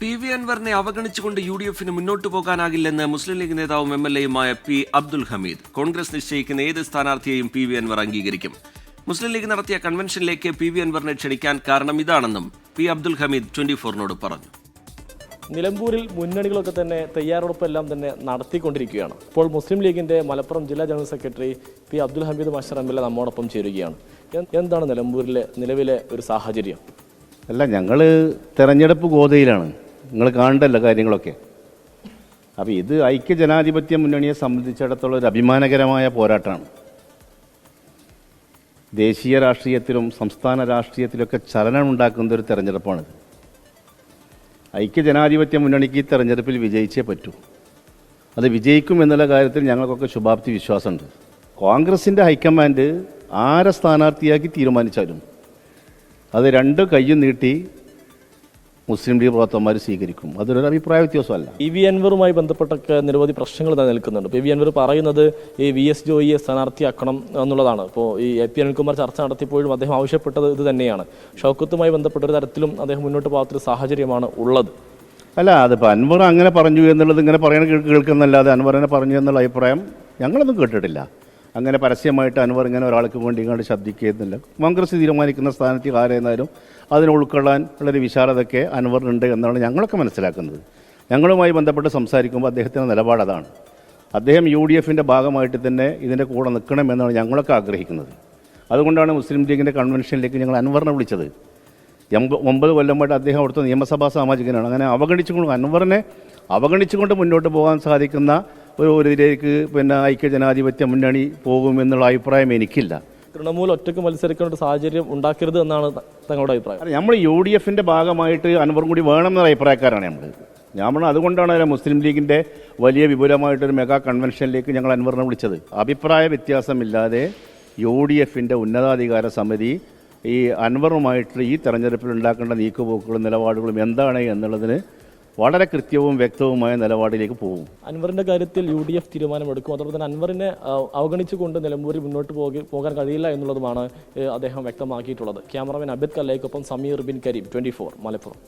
P V അൻവറിനെ അവഗണിച്ചുകൊണ്ട് U D എഫിന് മുന്നോട്ടു പോകാനാകില്ലെന്ന് മുസ്ലിം ലീഗ് നേതാവും എം എൽ എയുമായ പി അബ്ദുൽ ഹമീദ്. കോൺഗ്രസ് നിശ്ചയിക്കുന്ന ഏത് സ്ഥാനാർത്ഥിയെയും പി വി അൻവർ അംഗീകരിക്കും. മുസ്ലിം ലീഗ് നടത്തിയ കൺവെൻഷനിലേക്ക് പി വി അൻവറിനെ ക്ഷണിക്കാൻ കാരണം ഇതാണെന്നും പി അബ്ദുൽ ഹമീദ് ട്വന്റി ഫോറിനോട് പറഞ്ഞു. നിലമ്പൂരിൽ മുന്നണികളൊക്കെ തന്നെ തയ്യാറെടുപ്പെല്ലാം തന്നെ നടത്തിക്കൊണ്ടിരിക്കുകയാണ്. ഇപ്പോൾ മുസ്ലിം ലീഗിന്റെ മലപ്പുറം ജില്ലാ general secretary P Abdul Hameed master M L A നമ്മോടൊപ്പം ചേരുകയാണ്. എന്താണ് നിലമ്പൂരിലെ നിലവിലെ ഒരു സാഹചര്യം? അല്ല ഞങ്ങൾ തെരഞ്ഞെടുപ്പ് ഗോതയിലാണ്. നിങ്ങൾ കാണണ്ടല്ലോ കാര്യങ്ങളൊക്കെ. അപ്പോൾ ഇത് ഐക്യ ജനാധിപത്യ മുന്നണിയെ സംബന്ധിച്ചിടത്തോളം ഒരു അഭിമാനകരമായ പോരാട്ടമാണ്. ദേശീയ രാഷ്ട്രീയത്തിലും സംസ്ഥാന രാഷ്ട്രീയത്തിലൊക്കെ ചലനം ഉണ്ടാക്കുന്ന ഒരു തെരഞ്ഞെടുപ്പാണിത്. ഐക്യ ജനാധിപത്യ മുന്നണിക്ക് ഈ തെരഞ്ഞെടുപ്പിൽ വിജയിച്ചേ പറ്റൂ. അത് വിജയിക്കും എന്നുള്ള കാര്യത്തിൽ ഞങ്ങൾക്കൊക്കെ ശുഭാപ്തി വിശ്വാസമുണ്ട്. കോൺഗ്രസിന്റെ ഹൈക്കമാൻഡ് ആരെ സ്ഥാനാർത്ഥിയാക്കി തീരുമാനിച്ചാലും അത് രണ്ട് കയ്യും നീട്ടി മുസ്ലിം ലീഗ് പ്രവർത്തകന്മാർ സ്വീകരിക്കും. അതൊരു അഭിപ്രായ വ്യത്യാസമല്ല. ഇ വി അൻവറുമായി ബന്ധപ്പെട്ടൊക്കെ നിരവധി പ്രശ്നങ്ങൾ നിലനിൽക്കുന്നുണ്ട് ഇ വി അൻവർ പറയുന്നത് ഈ വി എസ് ജോയിയെ സ്ഥാനാർത്ഥിയാക്കണം എന്നുള്ളതാണ്. ഇപ്പോൾ ഈ എ പി അനിൽകുമാർ ചർച്ച നടത്തിയപ്പോഴും അദ്ദേഹം ആവശ്യപ്പെട്ടത് ഇത് തന്നെയാണ്. ഷൗക്കത്തുമായി ബന്ധപ്പെട്ട ഒരു തരത്തിലും അദ്ദേഹം മുന്നോട്ട് പോകാത്തൊരു സാഹചര്യമാണ് ഉള്ളത്. അല്ല അതിപ്പോൾ അൻവർ അങ്ങനെ പറഞ്ഞു എന്നുള്ളത് ഇങ്ങനെ പറയണ കേൾക്കുന്നല്ലാതെ അൻവർ അൻവറിനെ പറഞ്ഞു എന്നുള്ള അഭിപ്രായം ഞങ്ങളൊന്നും കേട്ടിട്ടില്ല. അങ്ങനെ പരസ്യമായിട്ട് അൻവർ ഇങ്ങനെ ഒരാൾക്ക് വേണ്ടി ഇങ്ങോട്ട് ശബ്ദിക്കുന്നില്ല. കോൺഗ്രസ് തീരുമാനിക്കുന്ന സ്ഥാനത്ത് ആരായിരുന്നാലും അതിനെ ഉൾക്കൊള്ളാൻ ഉള്ളൊരു വിശാലതയൊക്കെ അൻവറിനുണ്ട് എന്നാണ് ഞങ്ങളൊക്കെ മനസ്സിലാക്കുന്നത്. ഞങ്ങളുമായി ബന്ധപ്പെട്ട് സംസാരിക്കുമ്പോൾ അദ്ദേഹത്തിന്റെ നിലപാട് അതാണ്. അദ്ദേഹം യു ഡി എഫിന്റെ ഭാഗമായിട്ട് തന്നെ ഇതിന്റെ കൂടെ നിൽക്കണമെന്നാണ് ഞങ്ങളൊക്കെ ആഗ്രഹിക്കുന്നത്. അതുകൊണ്ടാണ് മുസ്ലിം ലീഗിന്റെ കൺവെൻഷനിലേക്ക് ഞങ്ങൾ അൻവറിനെ വിളിച്ചത്. എൺപ- ഒമ്പത് കൊല്ലമായിട്ട് അദ്ദേഹം അവിടുത്തെ നിയമസഭാ സാമാജികനാണ്. അങ്ങനെ അവഗണിച്ചുകൊണ്ട് അൻവറിനെ അവഗണിച്ചുകൊണ്ട് മുന്നോട്ട് പോകാൻ സാധിക്കുന്ന ഒരു ഇതിലേക്ക് പിന്നെ ഐക്യ ജനാധിപത്യ മുന്നണി പോകുമെന്നുള്ള അഭിപ്രായം എനിക്കില്ല. തൃണമൂൽ ഒറ്റയ്ക്ക് മത്സരിക്കുന്ന ഒരു സാഹചര്യം ഉണ്ടാക്കരുത് എന്നാണ് തങ്ങളുടെ അഭിപ്രായം. നമ്മൾ യു ഡി എഫിന്റെ ഭാഗമായിട്ട് അൻവറും കൂടി വേണമെന്ന അഭിപ്രായക്കാരാണ് നമ്മൾ നമ്മൾ അതുകൊണ്ടാണ് മുസ്ലിം ലീഗിന്റെ വലിയ വിപുലമായിട്ടൊരു മെഗാ കൺവെൻഷനിലേക്ക് ഞങ്ങൾ അൻവറിനെ വിളിച്ചത്. അഭിപ്രായ വ്യത്യാസമില്ലാതെ യു ഡി എഫിന്റെ ഉന്നതാധികാര സമിതി ഈ അൻവറുമായിട്ട് ഈ തെരഞ്ഞെടുപ്പിൽ ഉണ്ടാക്കേണ്ട നീക്കുപോക്കുകളും നിലപാടുകളും എന്താണ് എന്നുള്ളതിന് വളരെ കൃത്യവും വ്യക്തവുമായ നിലപാടിലേക്ക് പോകും. അൻവറിന്റെ കാര്യത്തിൽ യു ഡി എഫ് തീരുമാനമെടുക്കും. അതോടൊപ്പം തന്നെ അൻവറിനെ അവഗണിച്ചുകൊണ്ട് നിലമ്പൂരിൽ മുന്നോട്ട് പോകി പോകാൻ കഴിയില്ല എന്നുള്ളതുമാണ് അദ്ദേഹം വ്യക്തമാക്കിയിട്ടുള്ളത്. ക്യാമറമാൻ അബിദ് കല്ലയ്ക്കൊപ്പം സമീർ ബിൻ കരീം ട്വന്റി ഫോർ മലപ്പുറം.